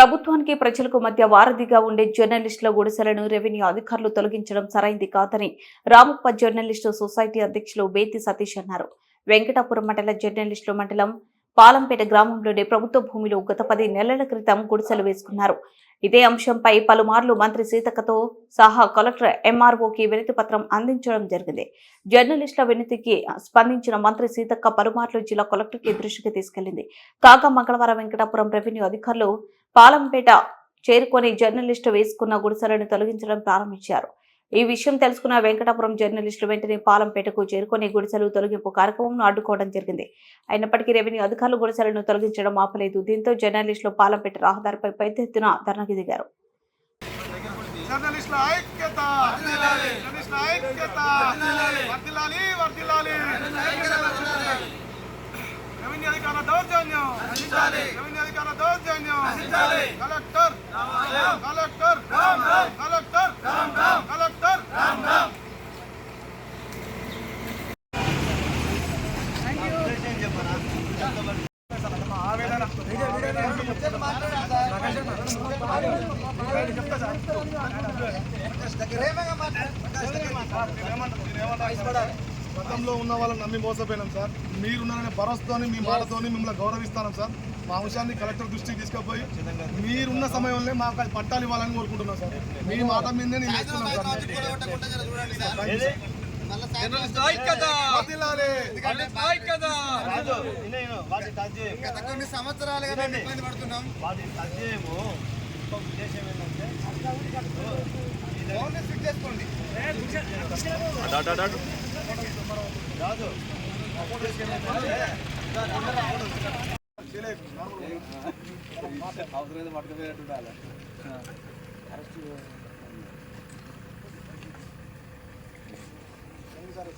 ప్రభుత్వానికి ప్రజలకు మధ్య వారధిగా ఉండే జర్నలిస్టుల గుడిసెలను రెవెన్యూ అధికారులు తొలగించడం సరైంది కాదని రామప్ప జర్నలిస్టు సొసైటీ అధ్యక్షులు బేతి సతీష్ అన్నారు. వెంకటాపురం మండల జర్నలిస్టుల మండలం పాలంపేట గ్రామంలోని ప్రభుత్వ భూమిలో గత పది నెలల క్రితం గుడిసెలు వేసుకున్నారు. ఇదే అంశంపై పలుమార్లు మంత్రి సీతక్కతో సహా కలెక్టర్ ఎంఆర్ఓకి వినతి పత్రం అందించడం జరిగింది. జర్నలిస్టుల వినతికి స్పందించిన మంత్రి సీతక్క పలుమార్లు జిల్లా కలెక్టర్కి దృష్టికి తీసుకెళ్ళింది. కాగా మంగళవారం వెంకటాపురం రెవెన్యూ అధికారులు పాలంపేట చేరుకొని జర్నలిస్టు వేసుకున్న గుడిసెలను తొలగించడం ప్రారంభించారు. ఈ విషయం తెలుసుకున్న వెంకటాపురం జర్నలిస్టులు వెంటనే పాలంపేటకు చేరుకొని గుడిసెలు తొలగింపు కార్యక్రమంను అడ్డుకోవడం జరిగింది. అయినప్పటికీ రెవెన్యూ అధికారులు గుడిసెలను తొలగించడం ఆపలేదు. దీంతో జర్నలిస్టులు పాలంపేట రహదారిపై పెద్ద ఎత్తున ధర్నాకి దిగారు జర్నలిస్టుల ఐక్యత జర్నలిస్టుల ఐక్యత వర్దిల్లాలి వర్దిల్లాలి రెవెన్యూ అధికారుల దౌర్జన్యం రెవెన్యూ అధికారుల దౌర్జన్యం కలెక్టర్ కలెక్టర్ కలెక్టర్ కలెక్టర్ గతంలో ఉన్న వాళ్ళని నమ్మి మోసపోయినాం సార్ మీరున్నారనే భరోసాతోని మీ మాటతోని మిమ్మల్ని గౌరవిస్తాను సార్ మా అంశాన్ని కలెక్టర్ దృష్టికి తీసుకుపోయి మీరున్న సమయంలో మాకు అది పట్టాలు ఇవ్వాలని కోరుకుంటున్నాం సార్. మీ మాట మీదే నేను గత కొన్ని సంవత్సరాలుగా మేము ఇబ్బంది పడుతున్నాం ఏంటంటే ఫిట్ చేసుకోండి అవసరం పట్టుకుపోయినట్టు అరెస్ట్ సరే